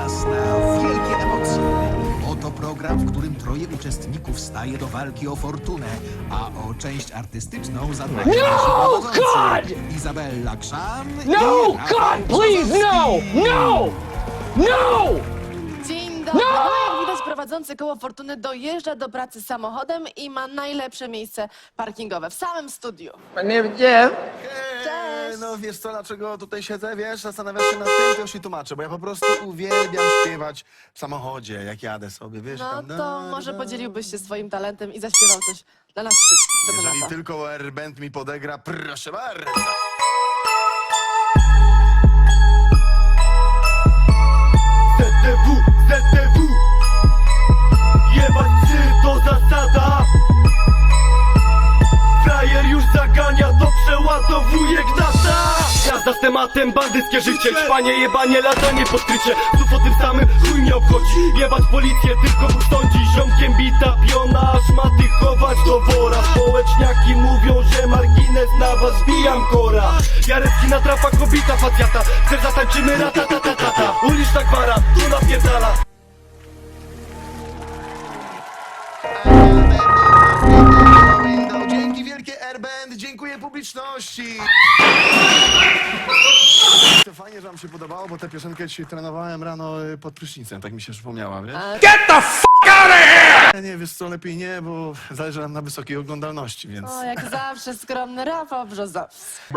czas na wielkie emocje. Oto program, w którym troje uczestników staje do walki o fortunę, a o część artystyczną zadbają No. God! Izabella Krzan No! i God, please, no! No! No! Dzień no! dobry. No! Prowadzący koło fortuny dojeżdża do pracy samochodem i ma najlepsze miejsce parkingowe w samym studiu. Panie Wdzie, no wiesz co, dlaczego tutaj siedzę, wiesz, zastanawiasz się nad tym, to już ci tłumaczę, bo ja po prostu uwielbiam śpiewać w samochodzie, jak jadę sobie, wiesz. No tam, to może podzieliłbyś się swoim talentem i zaśpiewał coś dla nas wszystkich. Co Jeżeli to? tylko R-Band mi podegra, proszę bardzo. Jazda z tematem, bandyckie życie. Ćpanie, jebanie, latanie pod krycie Znów o tym samym, chuj mnie obchodzi. Jebać policję, tylko sądzi Ziomkiem bita piona, aż maty chować do wora. Społeczniaki mówią, że margines na was Bijam kora. Jarecki natrapa, kobita facjata. Chcę zatańczymy ratatatatata Uliczna gwara, tu napierdala publiczności. To fajnie, że wam się podobało, bo tę piosenkę dzisiaj trenowałem rano y, pod prysznicem, tak mi się przypomniała, wiesz? Get the f out of here! Nie, wiesz co, lepiej nie, bo zależy nam na wysokiej oglądalności, więc... O, jak zawsze skromny Rafał Brzozowski.